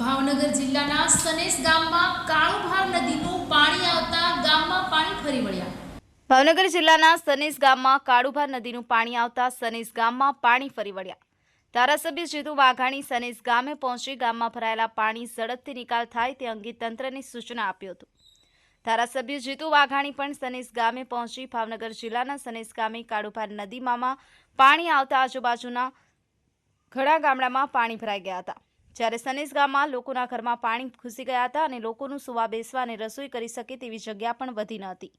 ભાવનગર જિલ્લાના સનેસ ગામમાં કાળુભાર નદીનું પાણી આવતા ગામમાં પાણી ફરી વળ્યા. ભાવનગર જિલ્લાના સનેસ ગામમાં કાળુભાર નદીનું પાણી આવતા સનેસ ગામમાં પાણી ફરી વળ્યા. ધારાસભ્ય જીતુ વાઘાણી સનેસ ગામે પહોંચી ગામમાં ભરાયેલા પાણી ઝડપથી નિકાલ થાય તે અંગે તંત્રને સૂચના આપ્યું હતું. ધારાસભ્ય જીતુ વાઘાણી પણ સનેસ ગામે પહોંચી ભાવનગર જિલ્લાના સનેસ ગામે કાળુભાર નદીમાં પાણી આવતા આજુબાજુના ઘણા ગામડામાં પાણી ભરાઈ ગયા હતા. જ્યારે સનેસ ગામમાં લોકોના ઘરમાં પાણી ઘૂસી ગયા હતા અને લોકોનું સુવા બેસવા અને રસોઈ કરી શકે તેવી જગ્યા પણ વધી ન હતી.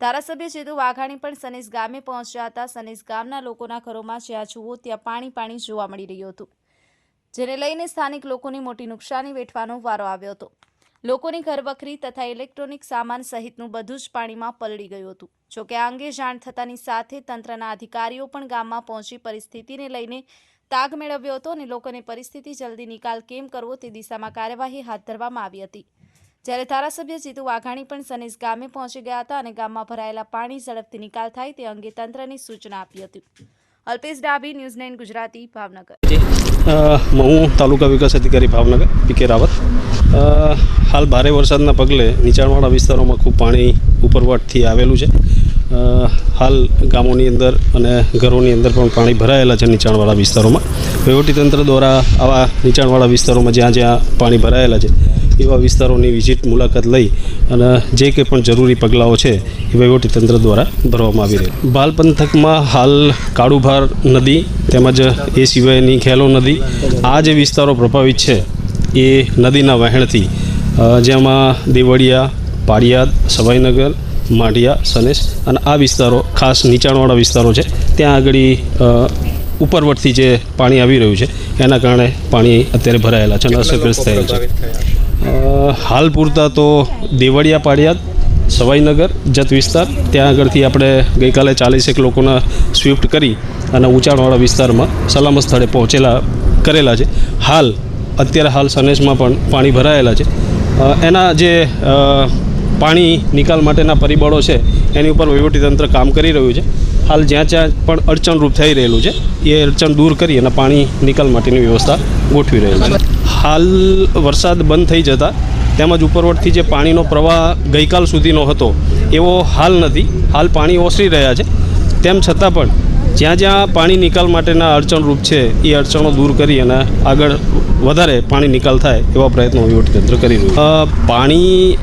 ધારાસભ્ય જેતુ વાઘાણી પણ સનેસ ગામે પહોંચ્યા હતા. સનેસ ગામના લોકોના ઘરોમાં જ્યાં જુઓ ત્યાં પાણી પાણી જોવા મળી રહ્યું હતું, જેને લઈને સ્થાનિક લોકોની મોટી નુકસાની વેઠવાનો વારો આવ્યો હતો. લોકોની ઘરવખરી તથા ઇલેક્ટ્રોનિક સામાન સહિતનું બધું જ પાણીમાં પલળી ગયું હતું. જોકે આ અંગે જાણ થતાની સાથે તંત્રના અધિકારીઓ પણ ગામમાં પહોંચી પરિસ્થિતિને લઈને તાગ મેળવ્યો હતો અને લોકોને પરિસ્થિતિ જલ્દી નિકાલ કેમ કરવો તે દિશામાં કાર્યવાહી હાથ ધરવામાં આવી હતી. જ્યારે ધારાસભ્ય જીતુ વાઘાણી પણ સનેસ ગામે પહોંચી ગયા હતા અને ગામમાં ભરાયેલા પાણી ઝડપથી નિકાલ થાય તે અંગે તંત્રની સૂચના આપી હતી. Alpesh Dabhi, news nine Gujarati, Bhavnagar. હું તાલુકા વિકાસ અધિકારી, ભાવનગર પીકે રાવત. હાલ ભારે વરસાદના પગલે નીચાણવાળા વિસ્તારોમાં ખૂબ પાણી ઉપરવાટથી આવેલું છે. હાલ ગામોની અંદર અને ઘરોની અંદર પણ પાણી ભરાયેલા છે નીચાણવાળા વિસ્તારોમાં. વહીવટીતંત્ર દ્વારા આવા નીચાણવાળા વિસ્તારોમાં જ્યાં જ્યાં પાણી ભરાયેલા છે, એવા વિસ્તારોની વિઝિટ મુલાકાત લઈ અને જે કંઈ પણ જરૂરી પગલાઓ છે એ વહીવટીતંત્ર દ્વારા ભરવામાં આવી રહી બાલ પંથકમાં હાલ કાળુભાર નદી તેમજ એ સિવાયની ખેલો નદી, આ જે વિસ્તારો પ્રભાવિત છે, એ નદીના વહેણથી જેમાં દેવળિયા, પાળિયાદ, સવાઈનગર માઢિયા સનેસ અને આ વિસ્તારો ખાસ નીચાણવાળા વિસ્તારો છે. ત્યાં આગળ ઉપરવટથી જે પાણી આવી રહ્યું છે એના કારણે પાણી અત્યારે ભરાયેલા છે અને અસરગ્રસ્ત થયેલ છે? હાલ પૂરતા તો દેવળિયા પાળિયાદ સવાઈનગર જત વિસ્તાર ત્યાં આગળથી આપણે ગઈકાલે ચાલીસેક લોકોના સ્વિફ્ટ કરી અને ઊંચાણવાળા વિસ્તારમાં સલામત સ્થળે પહોંચેલા કરેલા છે. હાલ અત્યારે હાલ સનેસમાં પણ પાણી ભરાયેલા છે. એના જે પાણી નિકાલ માટેના પરિબળો છે, એની ઉપર વહીવટીતંત્ર કામ કરી રહ્યું છે. હાલ જ્યાં જ્યાં પણ અડચણરૂપ થઈ રહેલું છે, એ અડચણ દૂર કરી અને પાણી નિકાલ માટેની વ્યવસ્થા ગોઠવી રહેલું છે. હાલ વરસાદ બંધ થઈ જતા તેમજ ઉપરવટથી જે પાણીનો પ્રવાહ ગઈકાલ સુધીનો હતો, એવો હાલ નથી. હાલ પાણી ઓસરી રહ્યા છે. તેમ છતાં પણ જ્યાં જ્યાં પાણી નિકાલ માટેના અડચણરૂપ છે, એ અડચણો દૂર કરી અને આગળ વધારે પાણી નિકાલ થાય એવા પ્રયત્નો વહીવટીતંત્ર કરી રહ્યું પાણી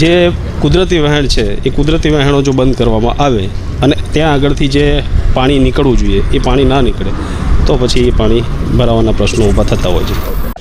જે કુદરતી વહેણ છે, એ કુદરતી વહેણો જો બંધ કરવામાં આવે અને ત્યાં આગળથી જે પાણી નીકળવું જોઈએ, એ પાણી ના નીકળે, તો પછી એ પાણી ભરાવાના પ્રશ્નો ઊભા થતા હોય છે.